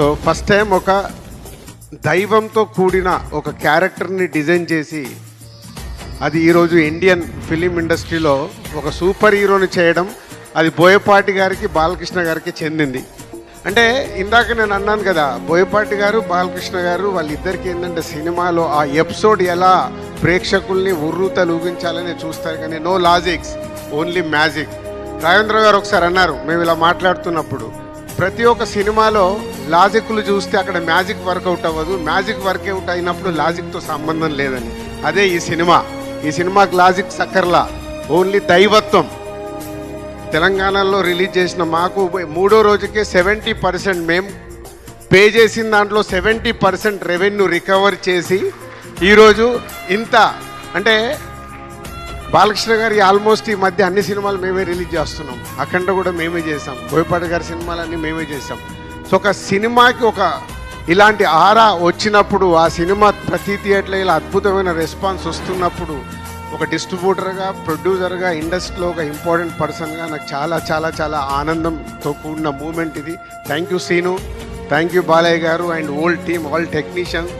So first time ఒక దైవంతో కూడిన ఒక క్యారెక్టర్ని డిజైన్ చేసి అది ఈరోజు ఇండియన్ ఫిలిం ఇండస్ట్రీలో ఒక సూపర్ హీరోని చేయడం అది బోయపాటి గారికి బాలకృష్ణ గారికి చెందింది. అంటే ఇందాక నేను అన్నాను కదా బోయపాటి గారు బాలకృష్ణ గారు వాళ్ళిద్దరికి ఏంటంటే సినిమాలో ఆ ఎపిసోడ్ ఎలా ప్రేక్షకుల్ని ఉర్రూత ఊగించాలని చూస్తారు కానీ no logics only magic Rajendra గారు ఒకసారి అన్నారు మేము ఇలా మాట్లాడుతున్నప్పుడు. ప్రతి ఒక్క సినిమాలో లాజిక్లు చూస్తే అక్కడ మ్యాజిక్ వర్కౌట్ అవ్వదు. మ్యాజిక్ వర్కౌట్ అయినప్పుడు లాజిక్తో సంబంధం లేదని. అదే ఈ సినిమా. ఈ సినిమాకి లాజిక్ సక్కర్లా. ఓన్లీ దైవత్వం. తెలంగాణలో రిలీజ్ చేసిన మాకు మూడో రోజుకే సెవెంటీ పర్సెంట్ మేము పే చేసిన దాంట్లో సెవెంటీ పర్సెంట్ రెవెన్యూ రికవర్ చేసి ఈరోజు ఇంత అంటే బాలకృష్ణ గారి ఆల్మోస్ట్ ఈ మధ్య అన్ని సినిమాలు మేమే రిలీజ్ చేస్తున్నాం. అఖండ కూడా మేమే చేసాం బోయపాటి గారి సినిమాలన్నీ మేమే చేసాం సో ఒక సినిమాకి ఒక ఇలాంటి ఆరా వచ్చినప్పుడు ఆ సినిమా ప్రతి థియేటర్లో ఇలా అద్భుతమైన రెస్పాన్స్ వస్తున్నప్పుడు ఒక డిస్ట్రిబ్యూటర్గా ప్రొడ్యూసర్గా ఇండస్ట్రీలో ఒక ఇంపార్టెంట్ పర్సన్గా నాకు చాలా చాలా చాలా ఆనందంతో కూడిన మూమెంట్ ఇది. Thank you Seenu. Thank you Balayya గారు and old team all technicians